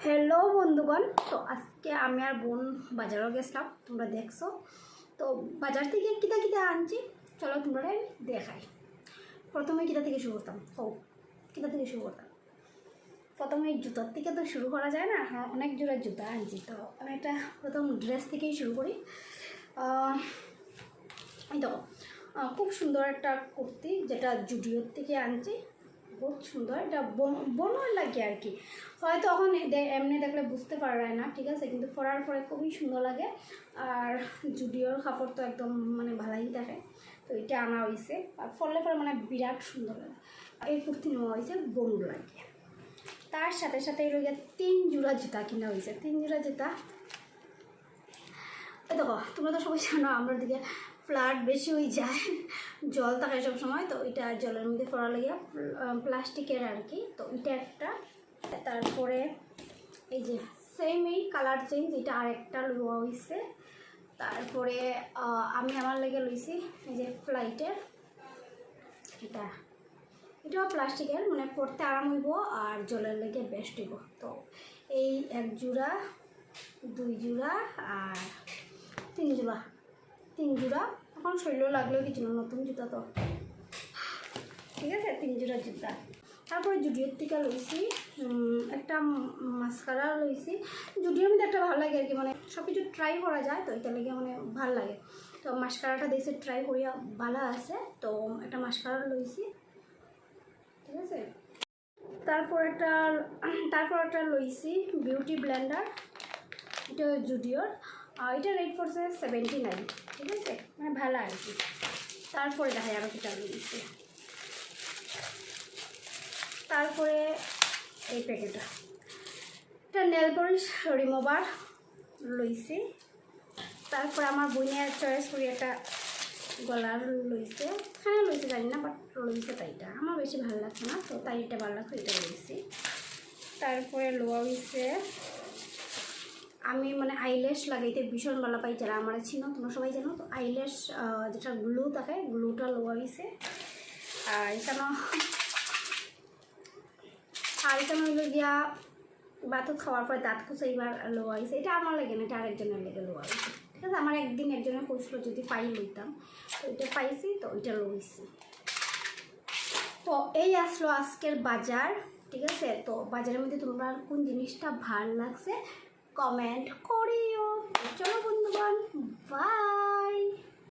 Hello বন্ধুগণ। তো আজকে আমি আর বোন বাজারও গেছিলাম তোমরা দেখছ। তো বাজার থেকে কিতা কিতা আনছি? চলো তোমরা দেখাই। প্রথমে কিতা থেকে শুরু করতাম? ও কিতা থেকে শুরু করতাম? প্রথমে জুতার থেকে তো শুরু করা যায় না হ্যাঁ অনেক জোড়া জুতা আনছি। তো আমি একটা প্রথম ড্রেস থেকেই শুরু করি। এই আহ, খুব সুন্দর একটা কুর্তি যেটা জুডিওর থেকে আনছি। বহুত সুন্দর, এটা বনোয়ার লাগে আর কি। হয়তো এখন এমনি দেখলে বুঝতে পারা না, ঠিক আছে, কিন্তু পরার পরে খুবই সুন্দর লাগে। আর জুডিওর কাপড় তো একদম মানে ভালোই থাকে তো এটা আনা হয়েছে আর ফলে পরে মানে বিরাট সুন্দর লাগে। এই কুর্তি নেওয়া হয়েছে বনুর লাগে। তার সাথে সাথে এই রয়ে তিন জোড়া জুতা কিনা হয়েছে তিন জোড়া জুতা। দেখো, তোমরা তো সবাই জানো, আমরা দিকে ফ্লাড বেশি হয়ে যায়। জল থাকে সব সময় তো এটা জলের মধ্যে পড়া লাগে। প্লাস্টিকের আর কি তো এটা একটা। তারপরে এই যে সেম এই কালার চেঞ্জ এটা আরেকটা লোয়া হয়েছে তারপরে আমি আমার লেগে লইছি এই যে ফ্লাইটের এটা এটাও প্লাস্টিকের মানে পড়তে আরাম হইব আর জলের লেগে বেস্ট হইব। তো এই এক জোড়া দুই জোড়া আর তিন জোড়া। তিন জোড়া এখন শরীর লাগলেও কিছু না, নতুন জুতা তো। ঠিক আছে তিন জোড়া জুতা। তারপরে জুডিওর থেকে লইছি একটা মাস্কারা লইছি। জুডিওর মধ্যে একটা ভালো লাগে আর কি মানে সব কিছু ট্রাই করা যায়, তো এটা লেগে মানে ভালো লাগে। তো মাস্কারাটা দিয়েছে ট্রাই করিয়া ভালো আছে, তো একটা মাস্কারা লইছি। ঠিক আছে? তারপর একটা তারপর একটা লইছি বিউটি ব্লেন্ডার এটা জুডিওর। আর এটা রেট পড়ছে সেভেন্টি নাইন ঠিক আছে? মানে ভালো আর কি। তারপরে দেখা যাবে কিটা লইছি তারপরে এই প্যাকেটটা। এটা নেল পলিশ রিমোভার লইছি। তারপরে আমার বইনের চয়েস করি একটা গলার লইছে। হ্যাঁ লইছে, জানি না বাট লইছে তাইটা। আমার বেশি ভালো লাগছে না, তো তাই এটা ভালো লাগছে, এটা লইছি। তারপরে লোয়া হইছে আমি মানে আইল্যাশ লাগাইতে ভীষণ ভালো পাই যারা আমার ছিল তোমরা সবাই জানো, তো আইল্যাশ যেটা গ্লু থাকে, গ্লুটা লোয়া হইছে। আর এখানে আর এখানে হইল গিয়া বাতুত খাওয়ার পরে দাঁত খুঁচাইবার লোয়া হয়েছে এটা আমার লাগে না, এটা আরেকজনের লেগে লোয়া হয়েছে ঠিক আছে, আমার একদিন একজনের কইছিল যদি পাই লইতাম, তো এটা পাইছি, তো ওইটা লইছি তো এই আসলো আজকের বাজার, ঠিক আছে? তো বাজারের মধ্যে তোমরা কোন জিনিসটা ভালো লাগছে কমেন্ট করিও। চলো বন্ধুবান বাই